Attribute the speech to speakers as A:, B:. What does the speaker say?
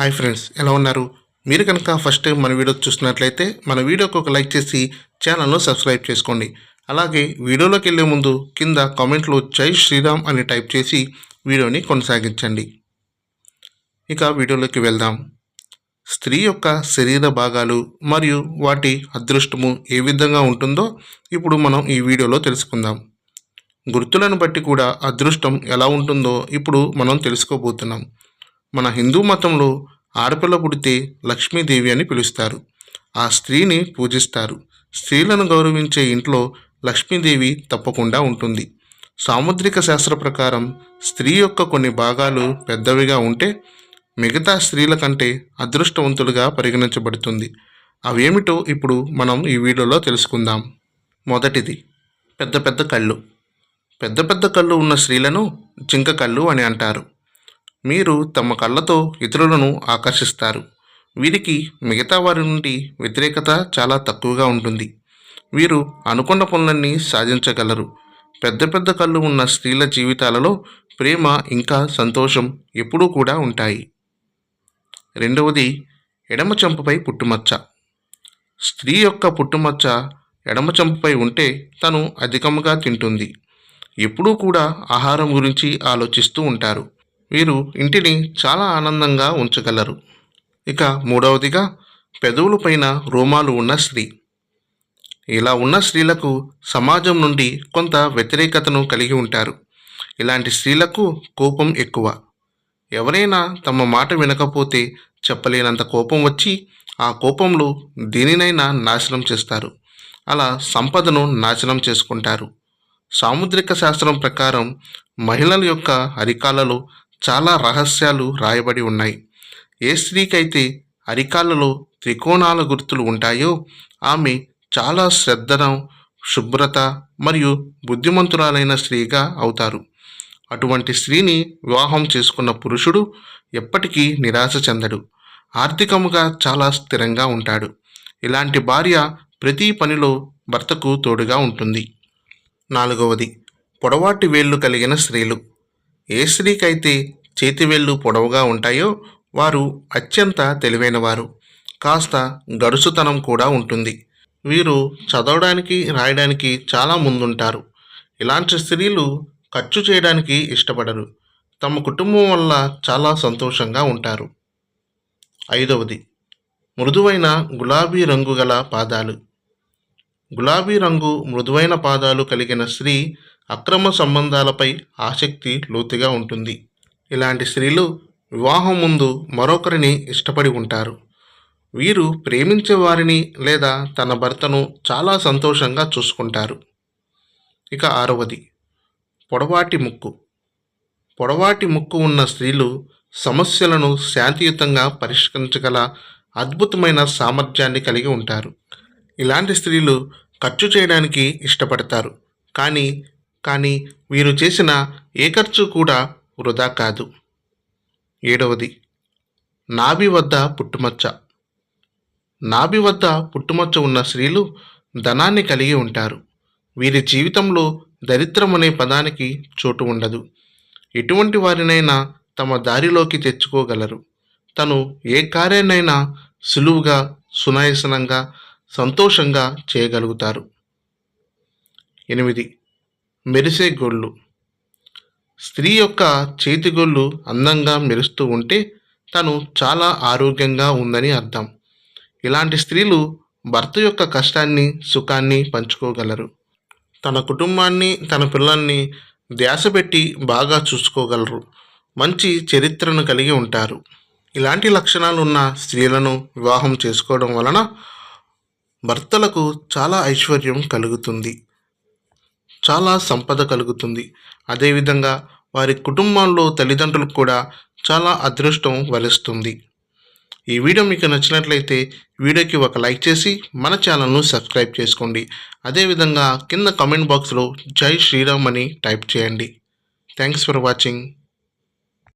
A: Hi friends ఎలా ఉన్నారు? మీరు కనుక ఫస్ట్ టైం మన వీడియో చూస్తున్నట్లయితే మన వీడియోకి ఒక లైక్ చేసి ఛానల్ను సబ్స్క్రైబ్ చేసుకోండి. అలాగే వీడియోలోకి వెళ్ళే ముందు కింద కామెంట్లో జై శ్రీరామ్ అని టైప్ చేసి వీడియోని కొనసాగించండి. ఇక వీడియోలోకి వెళ్దాం. స్త్రీ యొక్క శరీర భాగాలు మరియు వాటి అదృష్టము ఏ విధంగా ఉంటుందో ఇప్పుడు మనం ఈ వీడియోలో తెలుసుకుందాం. గుర్తులను బట్టి కూడా అదృష్టం ఎలా ఉంటుందో ఇప్పుడు మనం తెలుసుకోబోతున్నాం. మన హిందూ మతంలో ఆడపిల్ల పుడితే లక్ష్మీదేవి అని పిలుస్తారు. ఆ స్త్రీని పూజిస్తారు. స్త్రీలను గౌరవించే ఇంట్లో లక్ష్మీదేవి తప్పకుండా ఉంటుంది. సాముద్రిక శాస్త్ర ప్రకారం స్త్రీ యొక్క కొన్ని భాగాలు పెద్దవిగా ఉంటే మిగతా స్త్రీల కంటే అదృష్టవంతులుగా పరిగణించబడుతుంది. అవేమిటో ఇప్పుడు మనం ఈ వీడియోలో తెలుసుకుందాం. మొదటిది పెద్ద పెద్ద కళ్ళు. పెద్ద పెద్ద కళ్ళు ఉన్న స్త్రీలను జింక కళ్ళు అని అంటారు. మీరు తమ కళ్ళతో ఇతరులను ఆకర్షిస్తారు. వీరికి మిగతా వారి నుండి వ్యతిరేకత చాలా తక్కువగా ఉంటుంది. వీరు అనుకున్న పనులన్నీ సాధించగలరు. పెద్ద పెద్ద కళ్ళు ఉన్న స్త్రీల జీవితాలలో ప్రేమ ఇంకా సంతోషం ఎప్పుడూ కూడా ఉంటాయి. రెండవది ఎడమ చెంపపై పుట్టుమచ్చ. స్త్రీ యొక్క పుట్టుమచ్చ ఎడమ చెంపపై ఉంటే తను అధికముగా తింటుంది. ఎప్పుడూ కూడా ఆహారం గురించి ఆలోచిస్తూ ఉంటారు. వీరు ఇంటిని చాలా ఆనందంగా ఉంచగలరు. ఇక మూడవదిగా పెదవుల పైన రోమాలు ఉన్న స్త్రీ. ఇలా ఉన్న స్త్రీలకు సమాజం నుండి కొంత వ్యతిరేకతను కలిగి ఉంటారు. ఇలాంటి స్త్రీలకు కోపం ఎక్కువ. ఎవరైనా తమ మాట వినకపోతే చెప్పలేనంత కోపం వచ్చి ఆ కోపంలో దేనినైనా నాశనం చేస్తారు. అలా సంపదను నాశనం చేసుకుంటారు. సాముద్రిక శాస్త్రం ప్రకారం మహిళల యొక్క అరికాలలో చాలా రహస్యాలు రాయబడి ఉన్నాయి. ఏ స్త్రీకైతే అరికాలలో త్రికోణాల గుర్తులు ఉంటాయో ఆమె చాలా శ్రద్ధను శుభ్రత మరియు బుద్ధిమంతురాలైన స్త్రీగా అవుతారు. అటువంటి స్త్రీని వివాహం చేసుకున్న పురుషుడు ఎప్పటికీ నిరాశ చెందడు. ఆర్థికముగా చాలా స్థిరంగా ఉంటాడు. ఇలాంటి భార్య ప్రతి పనిలో భర్తకు తోడుగా ఉంటుంది. నాలుగవది పొడవాటి వేళ్ళు కలిగిన స్త్రీలు. ఏ స్త్రీకైతే చేతివేళ్ళు పొడవుగా ఉంటాయో వారు అత్యంత తెలివైనవారు. కాస్త గడుసుతనం కూడా ఉంటుంది. వీరు చదవడానికి రాయడానికి చాలా ముందుంటారు. ఇలాంటి స్త్రీలు ఖర్చు చేయడానికి ఇష్టపడరు. తమ కుటుంబం వల్ల చాలా సంతోషంగా ఉంటారు. ఐదవది మృదువైన గులాబీ రంగు గల పాదాలు. గులాబీ రంగు మృదువైన పాదాలు కలిగిన స్త్రీ అక్రమ సంబంధాలపై ఆసక్తి లోతుగా ఉంటుంది. ఇలాంటి స్త్రీలు వివాహం ముందు మరొకరిని ఇష్టపడి ఉంటారు. వీరు ప్రేమించే వారిని లేదా తన భర్తను చాలా సంతోషంగా చూసుకుంటారు. ఇక ఆరవది పొడవాటి ముక్కు. పొడవాటి ముక్కు ఉన్న స్త్రీలు సమస్యలను శాంతియుతంగా పరిష్కరించగల అద్భుతమైన సామర్థ్యాన్ని కలిగి ఉంటారు. ఇలాంటి స్త్రీలు ఖర్చు చేయడానికి ఇష్టపడతారు. కానీ కానీ వీరు చేసిన ఏ ఖర్చు కూడా వృధా కాదు. ఏడవది నాభి వద్ద పుట్టుమచ్చ. నాభి వద్ద పుట్టుమచ్చ ఉన్న స్త్రీలు ధనాన్ని కలిగి ఉంటారు. వీరి జీవితంలో దరిద్రం అనే పదానికి చోటు ఉండదు. ఎటువంటి వారినైనా తమ దారిలోకి తెచ్చుకోగలరు. తను ఏ కార్యాన్నైనా సులువుగా సునాయసనంగా సంతోషంగా చేయగలుగుతారు. ఎనిమిది. మెరిసే గోళ్ళు. స్త్రీ యొక్క చేతిగోళ్ళు అందంగా మెరుస్తూ ఉంటే తను చాలా ఆరోగ్యంగా ఉందని అర్థం. ఇలాంటి స్త్రీలు భర్త యొక్క కష్టాన్ని సుఖాన్ని పంచుకోగలరు. తన కుటుంబాన్ని తన పిల్లల్ని ధ్యాస పెట్టి బాగా చూసుకోగలరు. మంచి చరిత్రను కలిగి ఉంటారు. ఇలాంటి లక్షణాలు ఉన్న స్త్రీలను వివాహం చేసుకోవడం వలన భర్తలకు చాలా ఐశ్వర్యం కలుగుతుంది. చాలా సంపద కలుగుతుంది. అదేవిధంగా వారి కుటుంబంలో తల్లిదండ్రులకు కూడా చాలా అదృష్టం వరిస్తుంది ఈ వీడియో మీకు నచ్చినట్లయితే వీడియోకి ఒక లైక్ చేసి మన ఛానల్ను సబ్స్క్రైబ్ చేసుకోండి. అదేవిధంగా కింద కామెంట్ బాక్స్లో జై శ్రీరామ్ అని టైప్ చేయండి. Thanks for watching.